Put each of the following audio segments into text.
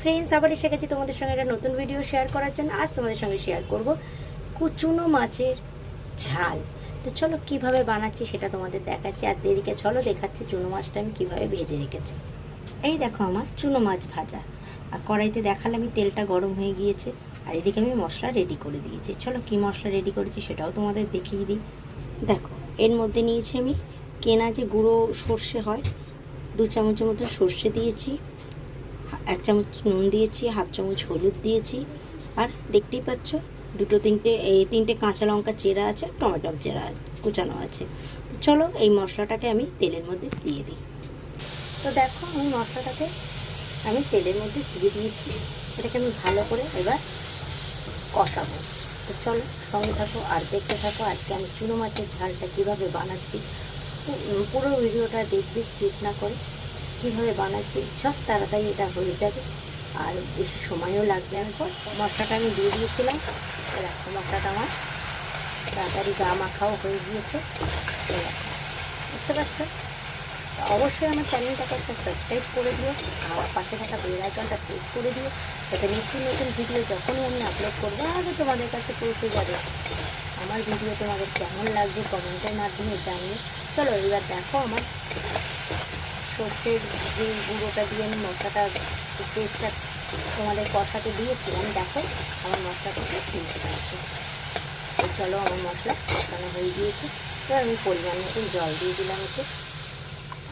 Friends আবার এসে গেছি তোমাদের সঙ্গে একটা নতুন ভিডিও শেয়ার করার জন্য। আজ তোমাদের সঙ্গে শেয়ার করব কুচুনো মাছের ঝাল। তো চলো কীভাবে বানাচ্ছি সেটা তোমাদের দেখাচ্ছি। আর দেরিকে চলো, দেখাচ্ছি চুনো মাছটা আমি কীভাবে ভেজে রেখেছি। এই দেখো আমার চুনো মাছ ভাজা। আর কড়াইতে দেখালে আমি তেলটা গরম হয়ে গিয়েছে। আর এদিকে আমি মশলা রেডি করে দিয়েছি। চলো কি মশলা রেডি করেছি সেটাও তোমাদের দেখিয়ে দিই। দেখো, এর মধ্যে নিয়েছি আমি কেনা যে গুঁড়ো সর্ষে হয়, দু চামচের মতো সর্ষে দিয়েছি। এক চামচ নুন দিয়েছি, হাফ চামচ হলুদ দিয়েছি। আর দেখতেই পাচ্ছ, দুটো তিনটে, এই তিনটে কাঁচা লঙ্কা চেরা আছে আর টমেটো চেরা কুচানো আছে। তো চলো এই মশলাটাকে আমি তেলের মধ্যে দিয়ে দিই। তো দেখো, আমি মশলাটাকে আমি তেলের মধ্যে দিয়ে দিয়েছি। এটাকে আমি ভালো করে এবার কষাবো। তো চলো, সঙ্গে থাকো আর দেখতে থাকো আজকে আমি চুনো মাছের ঝালটা কীভাবে বানাচ্ছি। পুরো ভিডিওটা দেখবি, স্কিপ না করে কীভাবে বানাচ্ছি সব তাড়াতাড়ি এটা হয়ে যাবে। আর বেশি সময়ও লাগবে না পর মশলাটা আমি দিয়ে দিয়েছিলাম। এরকম মশলাটা আমার তাড়াতাড়ি গা মাখাও হয়ে গিয়েছে। বুঝতে পারছ? অবশ্যই আমার চ্যানেলটাকে একটা সাবস্ক্রাইব করে দিও। আর পাশে থাকা বেল আইকনটা প্রেস করে দিও। যাতে নতুন নতুন ভিডিও যখনই আমি আপলোড করব, আগে তোমাদের কাছে পৌঁছে যাবে। আমার ভিডিও তোমাদের কেমন লাগবে কমেন্টের মাধ্যমে জানিয়ে চলো এবার দেখো আমার সর্ষের যে গুঁড়োটা দিয়ে আমি মশলাটা পেস্টটা তোমাদের কষাতে আমি দেখো আমার মশলা মশলাটা মিশে আছে তো চলো আমার মশলা কষানো হয়ে গিয়েছে। তো আমি পরিমাণ মতো জল দিয়ে দিলাম এতে।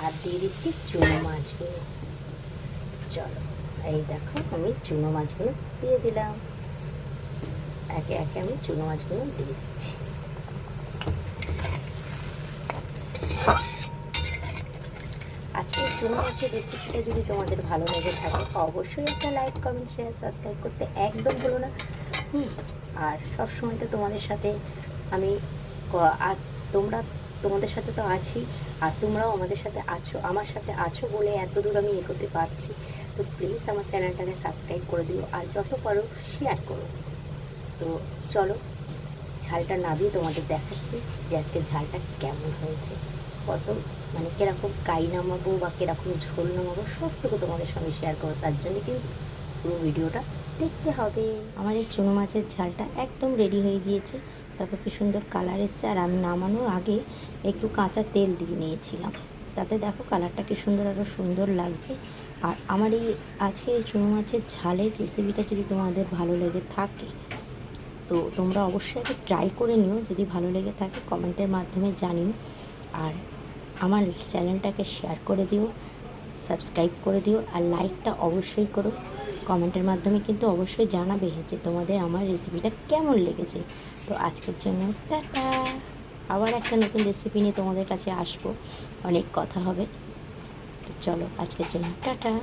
আর দিয়ে দিচ্ছি চুনো মাছগুলো। চলো, এই দেখো আমি চুনো মাছগুলো দিয়ে দিলাম। একে একে আমি চুনো মাছগুলো দিয়ে দিচ্ছি আজকে চুনো মাছের রেসিপিটা যদি তোমাদের ভালো লেগে থাকে অবশ্যই একটা লাইক কমেন্ট শেয়ার সাবস্ক্রাইব করতে একদম ভুলো না। হুম, আর সবসময় তো তোমাদের সাথে আমি আর তোমরা, তোমাদের সাথে তো আছি, আর তোমরাও আমাদের সাথে আছো, আমার সাথে আছো বলে এত দূর আমি এগোতে পারছি, তো প্লিজ আমার চ্যানেলটাকে সাবস্ক্রাইব করে দিও, আর যত পারো শেয়ার করো। তো চলো, ঝালটা নামিয়ে তোমাদের দেখাচ্ছি যে আজকে ঝালটা কেমন হয়েছে। কত মানে কীরকম কাই নামাবো বা কীরকম ঝোল নামাবো, সবটুকু তোমাদের সঙ্গে শেয়ার করো তার জন্য কিন্তু পুরো ভিডিওটা দেখতে হবে। আমাদের চুনো মাছের ঝালটা একদম রেডি হয়ে গিয়েছে। তারপর কি সুন্দর কালার এসছে। আর আমি নামানোর আগে একটু কাঁচা তেল দিয়ে নিয়েছিলাম। তাতে দেখো কালারটা কি সুন্দর আরও সুন্দর লাগছে। আর আমার এই আজকের এই চুনো মাছের ঝালের রেসিপিটা যদি তোমাদের ভালো লেগে থাকে, তো তোমরা অবশ্যই একটু ট্রাই করে নিও। যদি ভালো লেগে থাকে কমেন্টের মাধ্যমে জানিও। আর আমার চ্যানেলটাকে শেয়ার করে দিও, সাবস্ক্রাইব করে দিও আর লাইকটা অবশ্যই করো। কমেন্টের মাধ্যমে কিন্তু অবশ্যই জানাবে যে তোমাদের আমার রেসিপিটা কেমন লেগেছে। তো আজকের জন্য টাটা। আবার একটা নতুন রেসিপি নিয়ে তোমাদের কাছে আসব। অনেক কথা হবে। তো চলো আজকের জন্য টাটা।